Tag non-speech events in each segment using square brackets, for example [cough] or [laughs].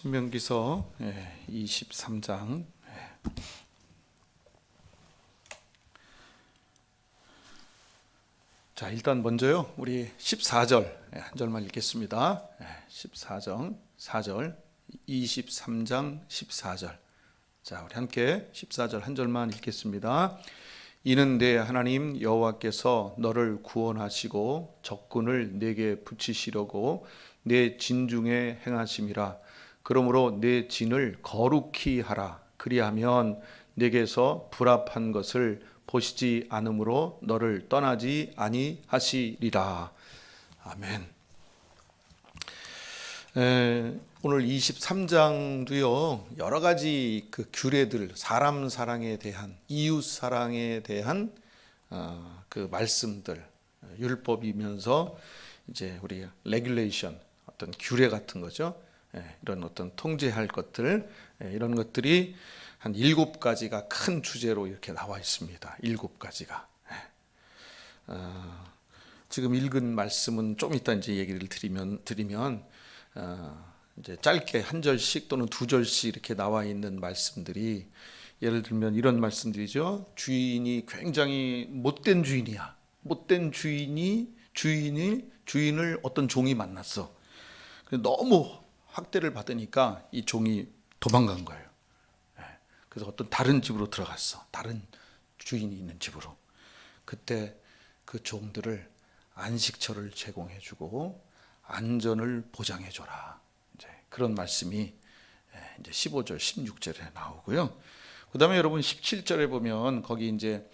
신명기서 23장. 자 일단 먼저요. 우리 14절 예, 한 절만 읽겠습니다. 14장 4절 23장 14절. 자 우리 함께 14절 한 절만 읽겠습니다. 이는 내 하나님 여호와께서 너를 구원하시고 적군을 내게 붙이시려고 내 진중에 행하심이라 그러므로 내 진을 거룩히 하라. 그리하면 내게서 불합한 것을 보시지 않으므로 너를 떠나지 아니하시리라. 아멘. 에, 오늘 23장도요 여러 가지 그 규례들 사람 사랑에 대한 이웃 사랑에 대한 어, 그 말씀들 율법이면서 이제 우리 레귤레이션 어떤 규례 같은 거죠. 예, 이런 어떤 통제할 것들 예, 이런 것들이 한 일곱 가지가 큰 주제로 이렇게 나와 있습니다 일곱 가지가 예. 어, 지금 읽은 말씀은 좀 이따 이제 얘기를 드리면 드리면 어, 이제 짧게 한 절씩 또는 두 절씩 이렇게 나와 있는 말씀들이 예를 들면 이런 말씀들이죠. 주인이 굉장히 못된 주인이야. 못된 주인이 주인이 주인을 어떤 종이 만났어. 너무 학대를 받으니까 이 종이 도망간 거예요. 예. 그래서 어떤 다른 집으로 들어갔어. 다른 주인이 있는 집으로. 그때 그 종들을 안식처를 제공해주고 안전을 보장해줘라. 이제 그런 말씀이 예, 이제 15절, 16절에 나오고요. 그 다음에 여러분 17절에 보면 거기 이제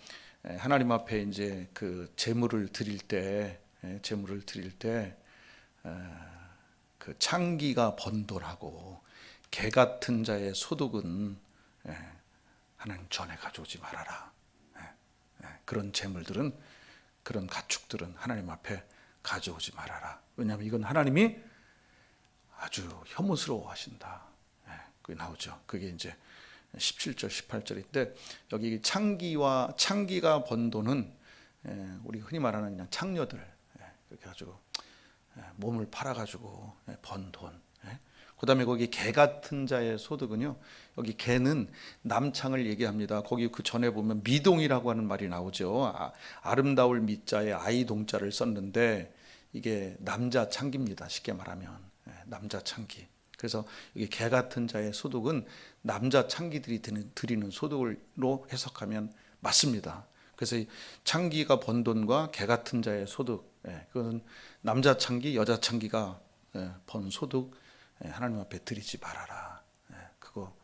예, 하나님 앞에 이제 그 제물을 드릴 때 예, 제물을 드릴 때 그 창기가 번돌하고 개 같은 자의 소득은 하나님 전에 가져오지 말아라. 그런 제물들은 그런 가축들은 하나님 앞에 가져오지 말아라. 왜냐하면 이건 하나님이 아주 혐오스러워 하신다. 그게 나오죠. 그게 이제 17절, 18절인데 여기 창기와 창기가 번 돈은 우리 흔히 말하는 그냥 창녀들 이렇게 가지고 몸을 팔아가지고 번 돈. 그 다음에 거기 개 같은 자의 소득은요. 여기 개는 남창을 얘기합니다. 거기 그 전에 보면 미동이라고 하는 말이 나오죠. 아, 아름다울 미자에 아이 동자를 썼는데 이게 남자 창기입니다. 쉽게 말하면 남자 창기. 그래서 여기 개 같은 자의 소득은 남자 창기들이 드리는 소득으로 해석하면 맞습니다. 그래서 창기가 번 돈과 개 같은 자의 소득, 그것은 남자 창기, 여자 창기가 번 소득 하나님 앞에 드리지 말아라. 그거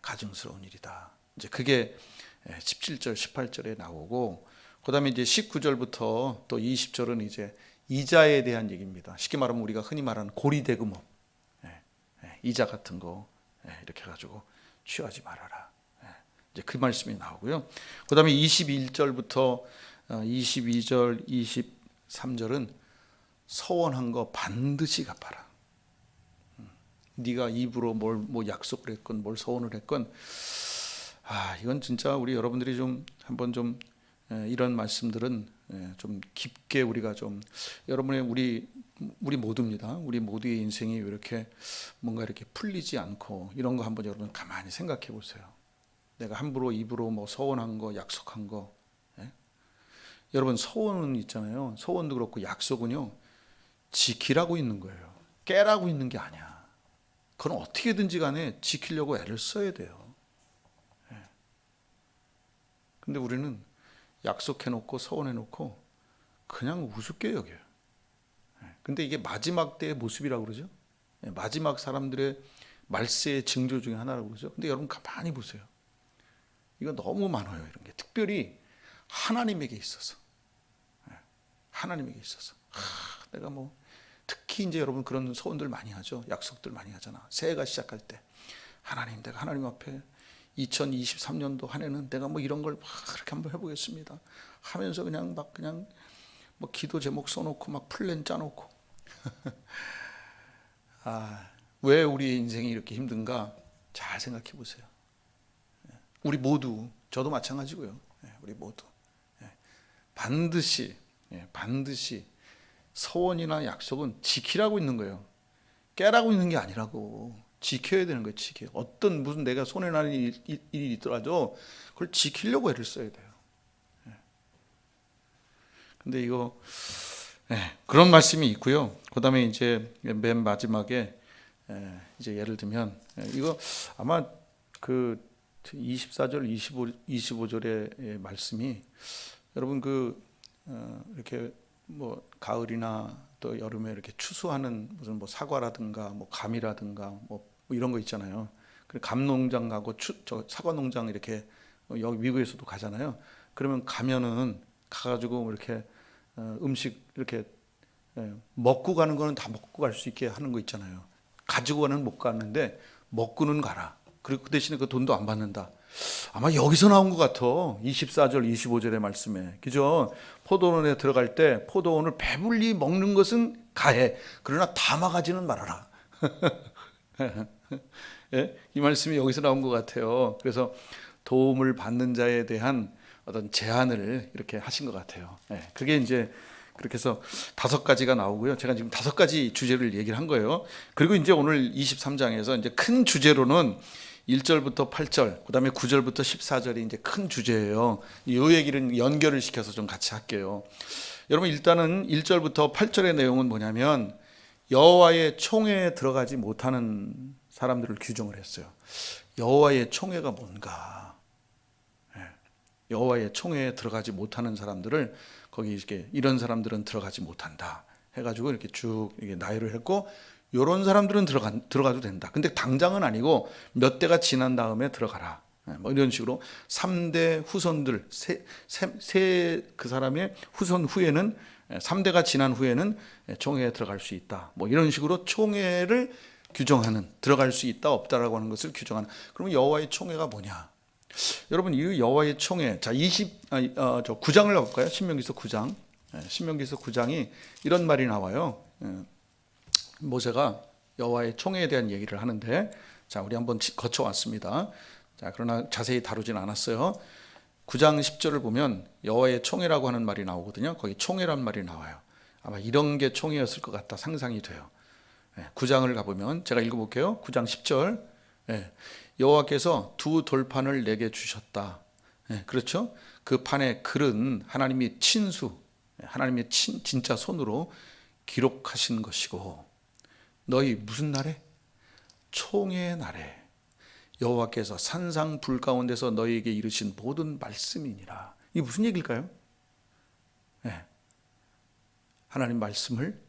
가증스러운 일이다. 이제 그게 17절, 18절에 나오고 그다음에 이제 19절부터 또 20절은 이제 이자에 대한 얘기입니다. 쉽게 말하면 우리가 흔히 말하는 고리 대금업, 이자 같은 거 이렇게 해가지고 취하지 말아라. 이제 그 말씀이 나오고요. 그다음에 21절부터 22절, 23절은 서원한 거 반드시 갚아라. 네가 입으로 뭘 뭐 약속을 했건 뭘 서원을 했건 아 이건 진짜 우리 여러분들이 좀 한번 좀 이런 말씀들은 좀 깊게 우리가 좀 여러분의 우리 우리 모두입니다. 우리 모두의 인생이 이렇게 뭔가 이렇게 풀리지 않고 이런 거 한번 여러분 가만히 생각해 보세요. 내가 함부로 입으로 뭐 서원한 거 약속한 거 예? 여러분 서원은 있잖아요. 서원도 그렇고 약속은요 지키라고 있는 거예요. 깨라고 있는 게 아니야. 그건 어떻게든지 간에 지키려고 애를 써야 돼요. 예. 근데 우리는 약속해놓고 서원해놓고 그냥 우습게 여겨요. 예. 근데 이게 마지막 때의 모습이라고 그러죠. 예, 마지막 사람들의 말세의 징조 중에 하나라고 그러죠. 근데 여러분 가만히 보세요. 이거 너무 많아요. 이런 게 특별히 하나님에게 있어서 예, 하나님에게 있어서 하, 내가 뭐 특히 이제 여러분 그런 소원들 많이 하죠. 약속들 많이 하잖아. 새해가 시작할 때 하나님 내가 하나님 앞에 2023년도 한 해는 내가 뭐 이런 걸막 이렇게 한번 해보겠습니다. 하면서 그냥 막 그냥 뭐 기도 제목 써놓고 막 플랜 짜놓고 [laughs] 아, 왜 우리 인생이 이렇게 힘든가 잘 생각해 보세요. 우리 모두 저도 마찬가지고요. 우리 모두 반드시 반드시 서원이나 약속은 지키라고 있는 거예요. 깨라고 있는 게 아니라고 지켜야 되는 거예요. 지켜. 어떤 무슨 내가 손해 나는 일, 일- 일이 있더라도 그걸 지키려고 애를 써야 돼요. 예. 근데 이거 예, 그런 말씀이 있고요. 그 다음에 이제 맨 마지막에 예, 이제 예를 들면 예, 이거 아마 그 24절 25 25절의 말씀이 여러분 그 어, 이렇게 뭐 가을이나 또 여름에 이렇게 추수하는 무슨 뭐 사과라든가 뭐 감이라든가 뭐 이런 거 있잖아요. 그 감농장 가고 추, 저 사과 농장 이렇게 어, 여기 미국에서도 가잖아요. 그러면 가면은 가가지고 이렇게 어, 음식 이렇게 예, 먹고 가는 거는 다 먹고 갈 수 있게 하는 거 있잖아요. 가지고 가는 못 가는데 먹고는 가라. 그리고 그 대신에 그 돈도 안 받는다. 아마 여기서 나온 것 같아. 24절, 25절의 말씀에. 그죠? 포도원에 들어갈 때 포도원을 배불리 먹는 것은 가해. 그러나 담아가지는 말아라. [laughs] 예? 이 말씀이 여기서 나온 것 같아요. 그래서 도움을 받는 자에 대한 어떤 제안을 이렇게 하신 것 같아요. 예, 그게 이제 그렇게 해서 다섯 가지가 나오고요. 제가 지금 다섯 가지 주제를 얘기를 한 거예요. 그리고 이제 오늘 23장에서 이제 큰 주제로는 1절부터 8절, 그다음에 9절부터 14절이 이제 큰 주제예요. 이 얘기를 연결을 시켜서 좀 같이 할게요. 여러분 일단은 1절부터 8절의 내용은 뭐냐면 여호와의 총회에 들어가지 못하는 사람들을 규정을 했어요. 여호와의 총회가 뭔가? 예. 여호와의 총회에 들어가지 못하는 사람들을 거기 이렇게 이런 사람들은 들어가지 못한다 해가지고 이렇게 쭉 나열을 했고 이런 사람들은 들어가 들어가도 된다. 근데 당장은 아니고 몇 대가 지난 다음에 들어가라. 예, 뭐 이런 식으로 3대 후손들 세그 사람의 후손 후에는 3대가 지난 후에는 총회에 들어갈 수 있다. 뭐 이런 식으로 총회를 규정하는 들어갈 수 있다 없다라고 하는 것을 규정하는. 그러면 여호와의 총회가 뭐냐? 여러분 이 여호와의 총회 자 20, 아, 어, 저 9장을 볼까요? 신명기서 9장. 예, 신명기서 9장이 이런 말이 나와요. 예, 모세가 여호와의 총회에 대한 얘기를 하는데 자 우리 한번 거쳐 왔습니다. 자 그러나 자세히 다루진 않았어요. 9장 10절을 보면 여호와의 총회라고 하는 말이 나오거든요. 거기 총회란 말이 나와요. 아마 이런 게 총회였을 것 같다 상상이 돼요. 예, 9장을 가보면 제가 읽어볼게요. 9장 10절 예, 여호와께서 두 돌판을 내게 주셨다. 예, 그렇죠? 그 판의 글은 하나님이 친수, 예, 하나님의 친, 진짜 손으로 기록하신 것이고 너희 무슨 날에? 총의 날에 여호와께서 산상 불 가운데서 너희에게 이르신 모든 말씀이니라. 이 무슨 얘기일까요? 예, 하나님 말씀을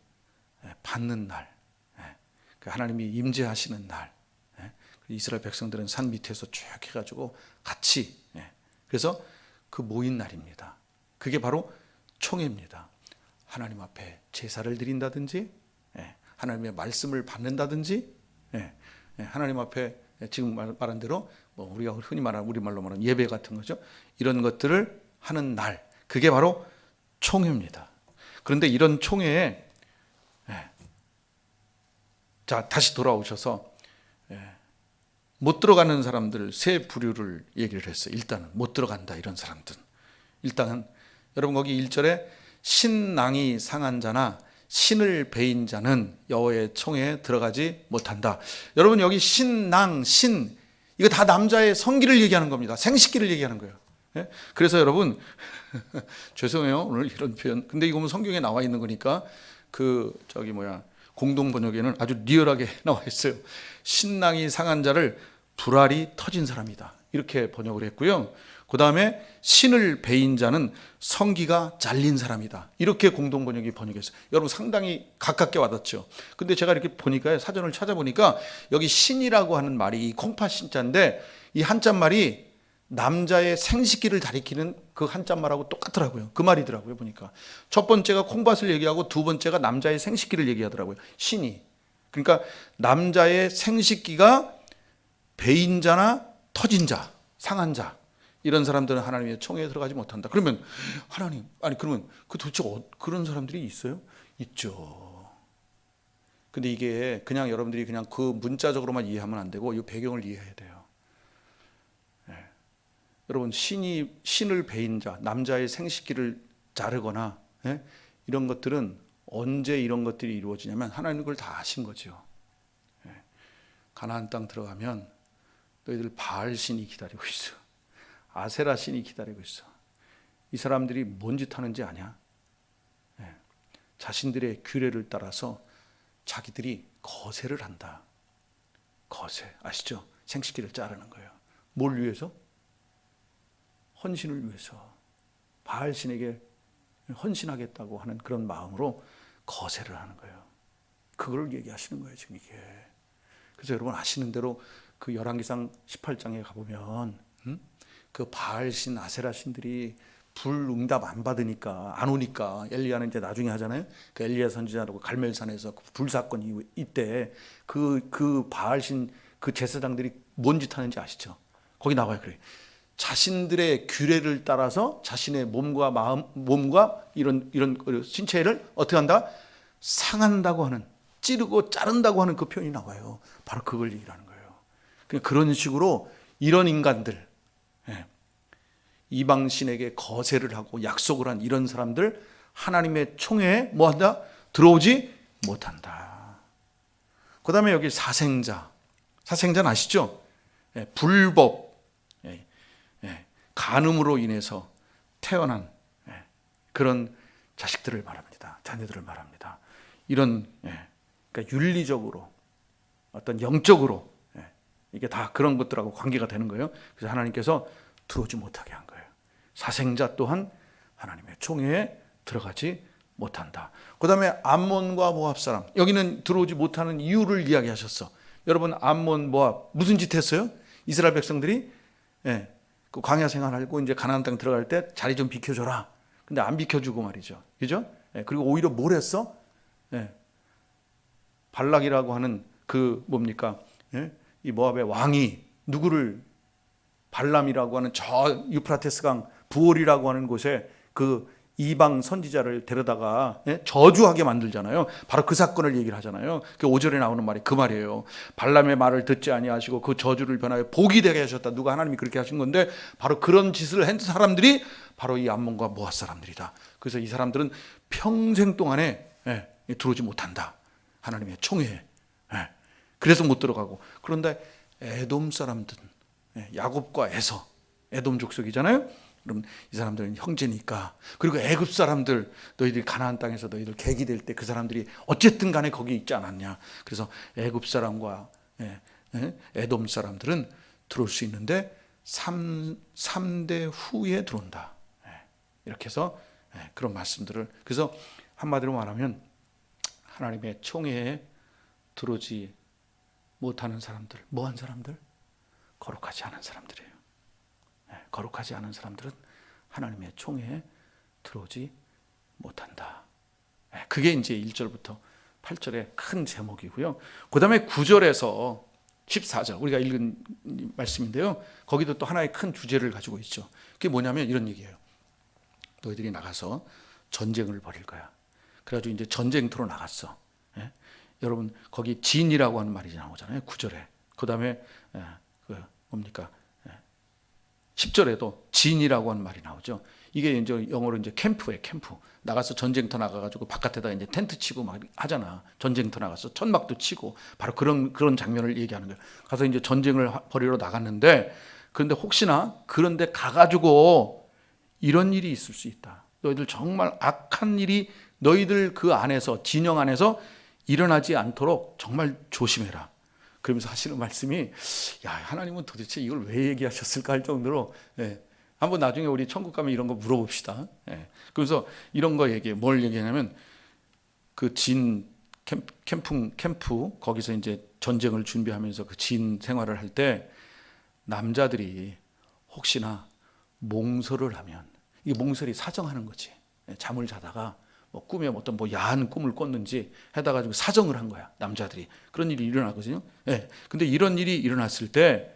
예, 받는 날, 예, 그 하나님이 임재하시는 날. 예, 이스라엘 백성들은 산 밑에서 쭉 해가지고 같이 예, 그래서 그 모인 날입니다. 그게 바로 총회입니다. 하나님 앞에 제사를 드린다든지 예, 하나님의 말씀을 받는다든지 예, 예, 하나님 앞에 지금 말- 말한 대로 뭐 우리가 흔히 말하는 우리말로 말하는 예배 같은 거죠. 이런 것들을 하는 날 그게 바로 총회입니다. 그런데 이런 총회에 예, 자 다시 돌아오셔서 예, 못 들어가는 사람들 세 부류를 얘기를 했어요. 일단은 못 들어간다 이런 사람들. 일단은 여러분 거기 1절에 신랑이 상한 자나 신을 베인 자는 여호의 총회에 들어가지 못한다. 여러분 여기 신랑 신 이거 다 남자의 성기를 얘기하는 겁니다. 생식기를 얘기하는 거예요. 예? 그래서 여러분 [laughs] 죄송해요 오늘 이런 표현. 근데 이거는 성경에 나와 있는 거니까 그 저기 뭐야 공동 번역에는 아주 리얼하게 [laughs] 나와 있어요. 신랑이 상한 자를 불알이 터진 사람이다. 이렇게 번역을 했고요. 그 다음에 신을 베인 자는 성기가 잘린 사람이다. 이렇게 공동 번역이 번역했어요. 여러분 상당히 가깝게 와닿죠. 근데 제가 이렇게 보니까 사전을 찾아보니까 여기 신이라고 하는 말이 이 콩파 신자인데 이 한자 말이 남자의 생식기를 가리키는 그 한자 말하고 똑같더라고요. 그 말이더라고요, 보니까. 첫 번째가 콩밭을 얘기하고 두 번째가 남자의 생식기를 얘기하더라고요. 신이. 그러니까 남자의 생식기가 베인 자나 터진 자, 상한 자. 이런 사람들은 하나님의 총회에 들어가지 못한다. 그러면 하나님, 아니 그러면 그 도대체 어, 그런 사람들이 있어요? 있죠. 근데 이게 그냥 여러분들이 그냥 그 문자적으로만 이해하면 안 되고 이 배경을 이해해야 돼요. 여러분 신이 신을 베인 자 남자의 생식기를 자르거나 예? 이런 것들은 언제 이런 것들이 이루어지냐면 하나님 그걸 다 아신 거죠. 예. 가나안 땅 들어가면 너희들 바알 신이 기다리고 있어. 아세라 신이 기다리고 있어. 이 사람들이 뭔 짓 하는지 아냐? 예. 자신들의 규례를 따라서 자기들이 거세를 한다. 거세 아시죠? 생식기를 자르는 거예요. 뭘 위해서? 헌신을 위해서 바알 신에게 헌신하겠다고 하는 그런 마음으로 거세를 하는 거예요. 그걸 얘기하시는 거예요, 지금 이게. 그래서 여러분 아시는 대로 그 열왕기상 18장에 가보면 음? 그 바알 신 아세라 신들이 불 응답 안 받으니까 안 오니까 엘리야는 이제 나중에 하잖아요. 그 엘리야 선지자라고 갈멜산에서 그불 사건 이후 이때 그그 바알 신 그 제사장들이 뭔 짓 하는지 아시죠? 거기 나와요. 그래. 자신들의 규례를 따라서 자신의 몸과 마음 몸과 이런 이런 그 신체를 어떻게 한다? 상한다고 하는 찌르고 자른다고 하는 그 표현이 나와요. 바로 그걸 얘기하는 거예요. 그냥 그런 식으로 이런 인간들 예. 이방 신에게 거세를 하고 약속을 한 이런 사람들 하나님의 총회에 뭐한다? 들어오지 못한다. 그 다음에 여기 사생자. 사생자는 아시죠? 예, 불법 예, 예, 간음으로 인해서 태어난 예, 그런 자식들을 말합니다. 자녀들을 말합니다. 이런 예, 그러니까 윤리적으로 어떤 영적으로 예, 이게 다 그런 것들하고 관계가 되는 거예요. 그래서 하나님께서 들어오지 못하게 한 거예요. 사생자 또한 하나님의 총회에 들어가지 못한다. 그 다음에 암몬과 모압 사람 여기는 들어오지 못하는 이유를 이야기하셨어. 여러분 암몬 모압 무슨 짓 했어요? 이스라엘 백성들이 예, 그 광야 생활하고 이제 가나안 땅 들어갈 때 자리 좀 비켜줘라. 근데 안 비켜주고 말이죠. 그죠? 예, 그리고 오히려 뭘 했어? 예, 발락이라고 하는 그 뭡니까? 예? 이 모압의 왕이 누구를 발람이라고 하는 저 유프라테스 강 부올이라고 하는 곳에 그 이방 선지자를 데려다가 예? 저주하게 만들잖아요. 바로 그 사건을 얘기를 하잖아요. 그 5절에 나오는 말이 그 말이에요. 발람의 말을 듣지 아니하시고 그 저주를 변하여 복이 되게 하셨다. 누가 하나님이 그렇게 하신 건데 바로 그런 짓을 한 사람들이 바로 이 암몬과 모압 사람들이다. 그래서 이 사람들은 평생 동안에 예, 들어오지 못한다. 하나님의 총회에. 예. 그래서 못 들어가고 그런데 에돔 사람들은 예, 야곱과 에서 에돔 족속이잖아요. 그럼 이 사람들은 형제니까 그리고 애굽 사람들 너희들이 가나안 땅에서 너희들 객이 될 때 그 사람들이 어쨌든 간에 거기 있지 않았냐. 그래서 애굽 사람과 예, 예, 에돔 사람들은 들어올 수 있는데 3, 3대 후에 들어온다. 예, 이렇게 해서 예, 그런 말씀들을 그래서 한마디로 말하면 하나님의 총회에 들어오지 못하는 사람들, 뭐한 사람들? 거룩하지 않은 사람들이에요. 네, 거룩하지 않은 사람들은 하나님의 총회에 들어오지 못한다. 네, 그게 이제 1절부터 8절의 큰 제목이고요. 그 다음에 9절에서 14절, 우리가 읽은 말씀인데요. 거기도 또 하나의 큰 주제를 가지고 있죠. 그게 뭐냐면 이런 얘기예요. 너희들이 나가서 전쟁을 벌일 거야. 그래가지고 이제 전쟁터로 나갔어. 예? 여러분 거기 진이라고 하는 말이 나오잖아요. 9절에. 그 다음에 그 뭡니까? 10절에도 진이라고 하는 말이 나오죠. 이게 이제 영어로 이제 캠프예요, 캠프. 나가서 전쟁터 나가가지고 바깥에다 이제 텐트 치고 막 하잖아. 전쟁터 나가서 천막도 치고 바로 그런 그런 장면을 얘기하는 거예요. 가서 이제 전쟁을 벌이러 나갔는데 그런데 혹시나 그런데 가가지고 이런 일이 있을 수 있다. 너희들 정말 악한 일이 너희들 그 안에서 진영 안에서 일어나지 않도록 정말 조심해라. 그러면서 하시는 말씀이 야 하나님은 도대체 이걸 왜 얘기하셨을까 할 정도로 예, 한번 나중에 우리 천국 가면 이런 거 물어봅시다. 예, 그래서 이런 거 얘기해 뭘 얘기하냐면 그진 캠프 캠프 거기서 이제 전쟁을 준비하면서 그 진 생활을 할 때 남자들이 혹시나 몽설을 하면 이게 몽설이 사정하는 거지. 예, 잠을 자다가 뭐 꿈에 어떤 뭐 야한 꿈을 꿨는지 해다 가지고 사정을 한 거야 남자들이 그런 일이 일어나거든요. 예. 근데 이런 일이 일어났을 때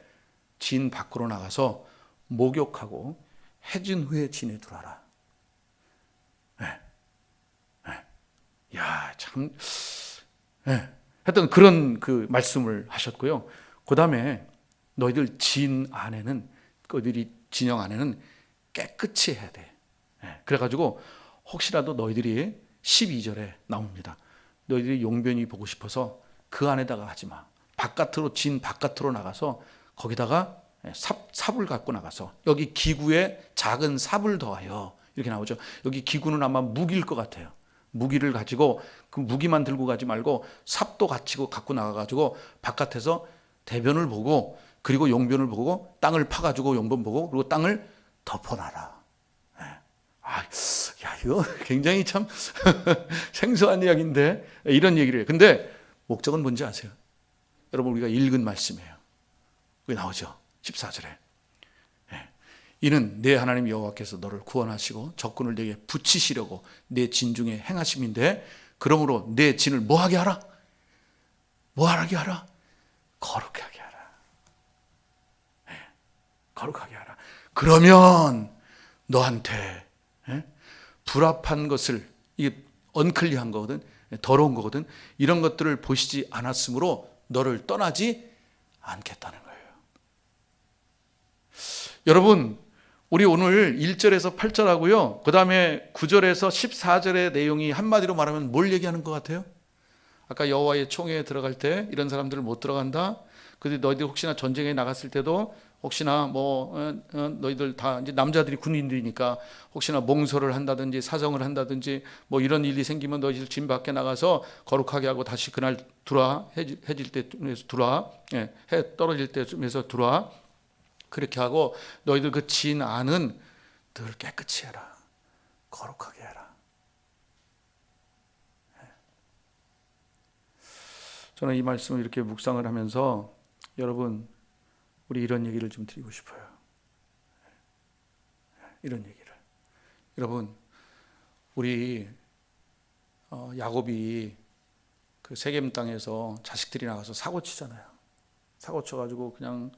진 밖으로 나가서 목욕하고 해진 후에 진에 들어라. 예. 예. 야 참. 예. 했던 그런 그 말씀을 하셨고요. 그 다음에 너희들 진 안에는 그들이 진영 안에는 깨끗이 해야 돼. 예. 그래가지고 혹시라도 너희들이 12절에 나옵니다. 너희들이 용변이 보고 싶어서 그 안에다가 하지 마. 바깥으로 진 바깥으로 나가서 거기다가 삽, 삽을 갖고 나가서 여기 기구에 작은 삽을 더하여 이렇게 나오죠. 여기 기구는 아마 무기일 것 같아요. 무기를 가지고 그 무기만 들고 가지 말고 삽도 갖추고 갖고 나가가지고 바깥에서 대변을 보고 그리고 용변을 보고 땅을 파가지고 용변 보고 그리고 땅을 덮어놔라. 예. 아, 야 이거 [laughs] 굉장히 참 [laughs] 생소한 이야기인데 이런 얘기를 해요. 근데 목적은 뭔지 아세요? 여러분 우리가 읽은 말씀이에요. 그게 나오죠. 14절에. 예. 이는 내 하나님 여호와께서 너를 구원하시고 적군을 내게 붙이시려고 내 진 중에 행하심인데 그러므로 내 진을 뭐하게 하라? 뭐하게 하라? 거룩하게 하라. 예. 거룩하게 하라. 그러면 너한테 예? 불합한 것을 이게 언클리한 거거든. 더러운 거거든. 이런 것들을 보시지 않았으므로 너를 떠나지 않겠다는 거예요. 여러분, 우리 오늘 1절에서 8절하고요. 그다음에 9절에서 14절의 내용이 한마디로 말하면 뭘 얘기하는 것 같아요? 아까 여호와의 총회에 들어갈 때 이런 사람들을 못 들어간다. 근데 너희들 혹시나 전쟁에 나갔을 때도 혹시나 뭐 어, 어, 너희들 다 이제 남자들이 군인들이니까 혹시나 몽소를 한다든지 사정을 한다든지 뭐 이런 일이 생기면 너희들 진 밖에 나가서 거룩하게 하고 다시 그날 들어와 해질, 때쯤에서 들어와 예, 해 떨어질 때쯤에서 들어와 그렇게 하고 너희들 그 진 안은 늘 깨끗이 해라 거룩하게 해라. 예. 저는 이 말씀을 이렇게 묵상을 하면서 여러분 우리 이런 얘기를 좀 드리고 싶어요. 이런 얘기를. 여러분, 우리 어, 야곱이 그 세겜 땅에서 자식들이 나가서 사고 치잖아요. 사고 쳐가지고 그냥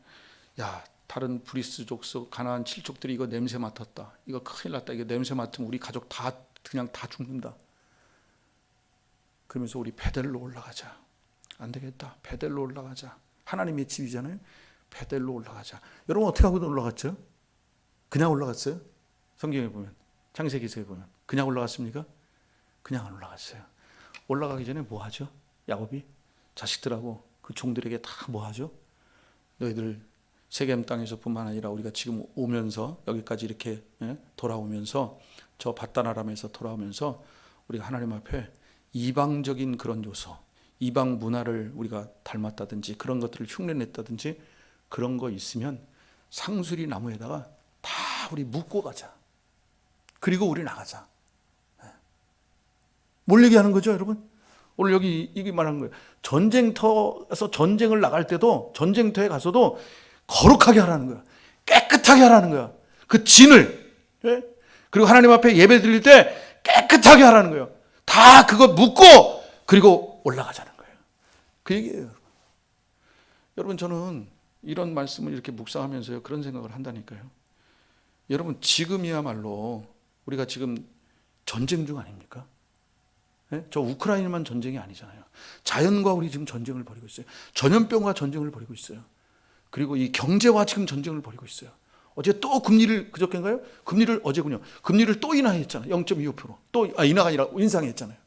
야 다른 브리스 족 속 가나안 칠족들이 이거 냄새 맡았다. 이거 큰일 났다. 이거 냄새 맡으면 우리 가족 다 그냥 다 죽는다. 그러면서 우리 베델로 올라가자. 안 되겠다. 베델로 올라가자. 하나님의 집이잖아요. 베델로 올라가자. 여러분 어떻게 하고 올라갔죠? 그냥 올라갔어요? 성경에 보면 창세기서에 보면 그냥 올라갔습니까? 그냥 안 올라갔어요. 올라가기 전에 뭐 하죠? 야곱이 자식들하고 그 종들에게 다 뭐 하죠? 너희들 세겜 땅에서뿐만 아니라 우리가 지금 오면서 여기까지 이렇게 예? 돌아오면서 저 바다나람에서 돌아오면서 우리가 하나님 앞에 이방적인 그런 요소, 이방 문화를 우리가 닮았다든지 그런 것들을 흉내냈다든지 그런 거 있으면 상수리 나무에다가 다 우리 묶고 가자. 그리고 우리 나가자. 예. 뭘 얘기하는 거죠, 여러분? 오늘 여기 이게 말하는 거예요. 전쟁터에서 전쟁을 나갈 때도 전쟁터에 가서도 거룩하게 하라는 거야. 깨끗하게 하라는 거야. 그 진을 예? 그리고 하나님 앞에 예배 드릴 때 깨끗하게 하라는 거예요. 다 그거 묻고 그리고 올라가자는 거예요. 그 얘기예요. 여러분 저는 이런 말씀을 이렇게 묵상하면서요 그런 생각을 한다니까요. 여러분 지금이야말로 우리가 지금 전쟁 중 아닙니까? 예? 저 우크라이나만 전쟁이 아니잖아요. 자연과 우리 지금 전쟁을 벌이고 있어요. 전염병과 전쟁을 벌이고 있어요. 그리고 이 경제와 지금 전쟁을 벌이고 있어요. 어제 또 금리를 그저께인가요? 금리를 어제군요. 금리를 또 인하했잖아요. 0.25%. 또 아, 인하가 아니라 인상했잖아요.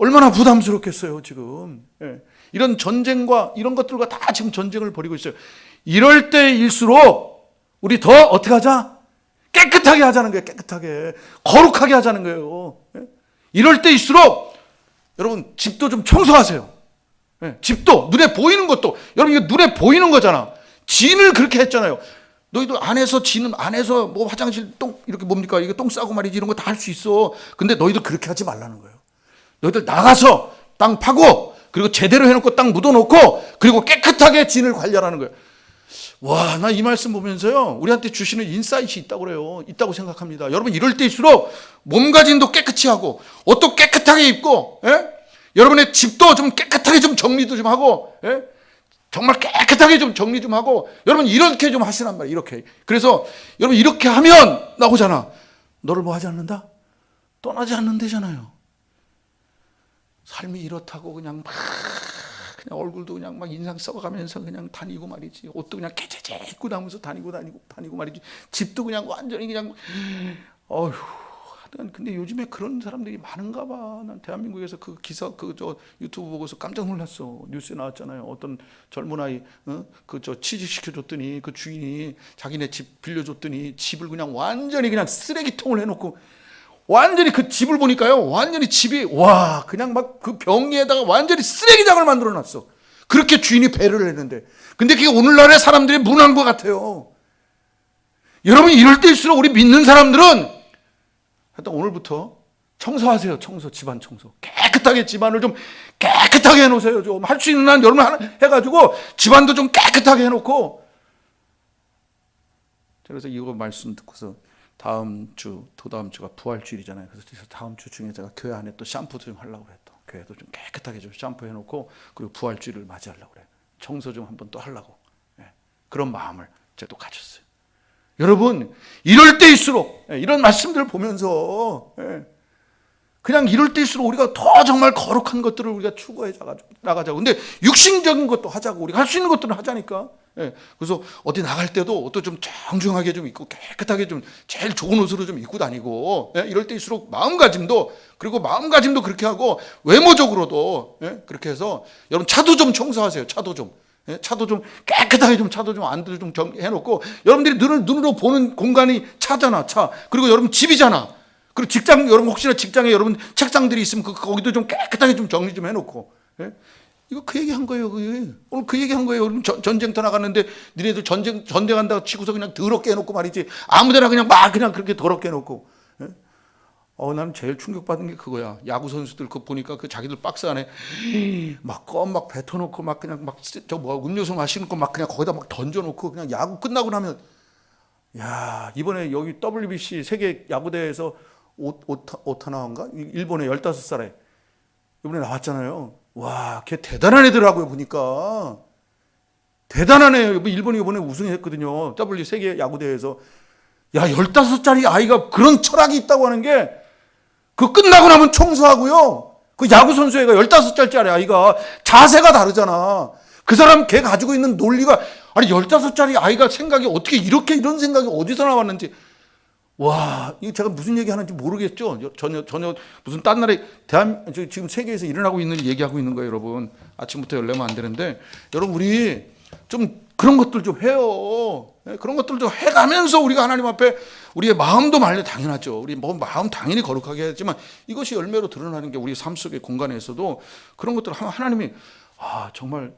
예? 얼마나 부담스럽겠어요, 지금. 예. 이런 전쟁과 이런 것들과 다 지금 전쟁을 벌이고 있어요. 이럴 때일수록 우리 더 어떻게 하자? 깨끗하게 하자는 거예요. 깨끗하게. 거룩하게 하자는 거예요. 예? 이럴 때일수록 여러분 집도 좀 청소하세요. 예, 집도 눈에 보이는 것도 여러분 이거 눈에 보이는 거잖아. 진을 그렇게 했잖아요. 너희들 안에서 지는 안에서 뭐 화장실 똥 이렇게 뭡니까 이거 똥 싸고 말이지 이런 거 다 할 수 있어. 근데 너희들 그렇게 하지 말라는 거예요. 너희들 나가서 땅 파고 그리고 제대로 해놓고 땅 묻어놓고 그리고 깨끗하게 진을 관리하라는 거예요. 와, 나 이 말씀 보면서요, 우리한테 주시는 인사이트이 있다고 그래요. 있다고 생각합니다. 여러분, 이럴 때일수록 몸가짐도 깨끗이 하고, 옷도 깨끗하게 입고, 예? 여러분의 집도 좀 깨끗하게 좀 정리도 좀 하고, 예? 정말 깨끗하게 좀 정리 좀 하고, 여러분, 이렇게 좀 하시란 말이에요. 이렇게. 그래서, 여러분, 이렇게 하면, 나오잖아. 너를 뭐 하지 않는다? 떠나지 않는다잖아요. 삶이 이렇다고 그냥 막 그냥 얼굴도 그냥 막 인상 썩어가면서 그냥 다니고 말이지. 옷도 그냥 개재재 입고 다니면서 다니고 다니고 다니고 말이지. 집도 그냥 완전히 그냥 어휴 하여튼 근데 요즘에 그런 사람들이 많은가 봐. 난 대한민국에서 그 기사 그 저 유튜브 보고서 깜짝 놀랐어. 뉴스에 나왔잖아요. 어떤 젊은 아이 어? 그저 취직시켜 줬더니 그 주인이 자기네 집 빌려 줬더니 집을 그냥 완전히 그냥 쓰레기통을 해 놓고 완전히 그 집을 보니까요. 완전히 집이 와 그냥 막 그 병리에다가 완전히 쓰레기장을 만들어 놨어. 그렇게 주인이 배를 했는데 근데 그게 오늘날의 사람들의 문화인 것 같아요. 여러분 이럴 때일수록 우리 믿는 사람들은 하여튼 오늘부터 청소하세요. 청소, 집안 청소. 깨끗하게 집안을 좀 깨끗하게 해놓으세요. 좀 할 수 있는 한 여러분 하나 해가지고 집안도 좀 깨끗하게 해놓고. 그래서 이거 말씀 듣고서 다음 주, 도다음 주가 부활주일이잖아요. 그래서 다음 주 중에 제가 교회 안에 또 샴푸도 좀 하려고 그래요. 또 교회도 좀 깨끗하게 좀 샴푸 해 놓고 그리고 부활주일을 맞이하려고 그래요. 청소 좀 한번 또 하려고. 예. 그런 마음을 제가 또 가졌어요. 여러분 이럴 때일수록 예, 이런 말씀들을 보면서 예, 그냥 이럴 때일수록 우리가 더 정말 거룩한 것들을 우리가 추구해 나가자고. 근데 육신적인 것도 하자고. 우리가 할 수 있는 것들을 하자니까. 예, 그래서 어디 나갈 때도 또좀 정중하게 좀 입고 깨끗하게 좀 제일 좋은 옷으로 좀 입고 다니고 예, 이럴 때일수록 마음가짐도 그리고 마음가짐도 그렇게 하고 외모적으로도 예, 그렇게 해서 여러분 차도 좀 청소하세요. 차도 좀. 예, 차도 좀 깨끗하게 좀 차도 좀 안도 좀 정- 해놓고 여러분들이 눈을 눈으로 보는 공간이 차잖아 차 그리고 여러분 집이잖아 그리고 직장 여러분 혹시나 직장에 여러분 책상들이 있으면 그 거기도 좀 깨끗하게 좀 정리 좀 해놓고 예? 이거 그 얘기 한 거예요 그게. 오늘 그 얘기 한 거예요. 전- 전쟁터 나갔는데 니네들 전쟁 전쟁한다고 치고서 그냥 더럽게 해놓고 말이지. 아무 데나 그냥 막 그냥 그렇게 더럽게 해놓고. 예? 어, 나는 제일 충격받은 게 그거야. 야구 선수들 그 보니까 그 자기들 박스 안에 [gasps] 막껌막 뱉어놓고 막 그냥 막 저 뭐 음료수 마시는 거 막 그냥 거기다 막 던져놓고 그냥 야구 끝나고 나면. 야 이번에 여기 WBC 세계 야구대회에서 오타나인가? 일본의 15살에. 이번에 나왔잖아요. 와, 걔 대단한 애더라고요 보니까 대단한 애예요. 일본이 이번에 우승했거든요. W 세계 야구대회에서 야 15살짜리 아이가 그런 철학이 있다고 하는 게 그 끝나고 나면 청소하고요. 그 야구 선수애가 15살짜리 아이가 자세가 다르잖아. 그 사람 걔 가지고 있는 논리가 아니 15살짜리 아이가 생각이 어떻게 이렇게 이런 생각이 어디서 나왔는지 와, 이거 제가 무슨 얘기 하는지 모르겠죠? 전혀 전혀 무슨 딴 나라에 대한 저 지금 세계에서 일어나고 있는 얘기하고 있는 거예요, 여러분. 아침부터 열려면 안 되는데 여러분 우리 좀 그런 것들 좀 해요. 예, 그런 것들 좀 해가면서 우리가 하나님 앞에 우리의 마음도 말려 당연하죠. 우리 뭐 마음 당연히 거룩하게 해야지만 이것이 열매로 드러나는 게 우리 삶 속의 공간에서도 그런 것들 하면 하나님이 아 정말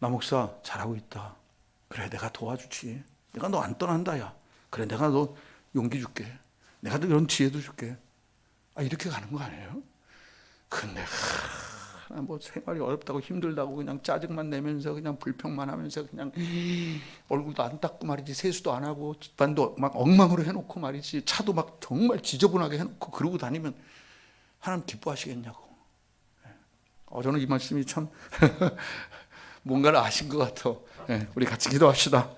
나 목사 잘하고 있다. 그래 내가 도와주지. 내가 너 안 떠난다 야. 그래 내가 너 용기 줄게. 내가 너 이런 지혜도 줄게. 아 이렇게 가는 거 아니에요? 근데 하, 뭐 생활이 어렵다고 힘들다고 그냥 짜증만 내면서 그냥 불평만 하면서 그냥 얼굴도 안 닦고 말이지 세수도 안 하고 집안도 막 엉망으로 해놓고 말이지 차도 막 정말 지저분하게 해놓고 그러고 다니면 하나님 기뻐하시겠냐고. 어, 저는 이 말씀이 참 [laughs] 뭔가를 아신 것 같아. 예, 우리 같이 기도합시다.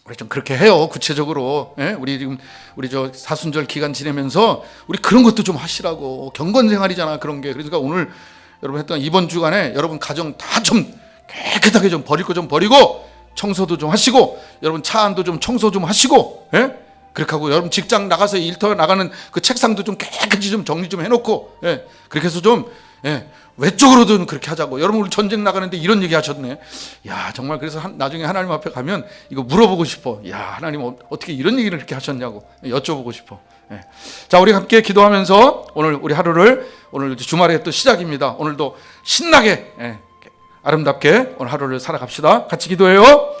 예. 우리 좀 그렇게 해요. 구체적으로. 예? 우리 지금 우리 저 사순절 기간 지내면서 우리 그런 것도 좀 하시라고. 경건 생활이잖아. 그런 게. 그러니까 오늘 여러분 했던 이번 주간에 여러분 가정 다 좀 깨끗하게 좀 버릴 거 좀 버리고 청소도 좀 하시고 여러분 차 안도 좀 청소 좀 하시고 예? 그렇게 하고 여러분 직장 나가서 일터 나가는 그 책상도 좀 깨끗이 좀 정리 좀 해놓고 예? 그렇게 해서 좀 예, 외적으로도 그렇게 하자고. 여러분 우리 전쟁 나가는데 이런 얘기 하셨네. 야 정말 그래서 한- 나중에 하나님 앞에 가면 이거 물어보고 싶어. 야 하나님 어, 어떻게 이런 얘기를 이렇게 하셨냐고 여쭤보고 싶어. 예. 자 우리 함께 기도하면서 오늘 우리 하루를 오늘 주말의 또 시작입니다. 오늘도 신나게 예, 아름답게 오늘 하루를 살아갑시다. 같이 기도해요.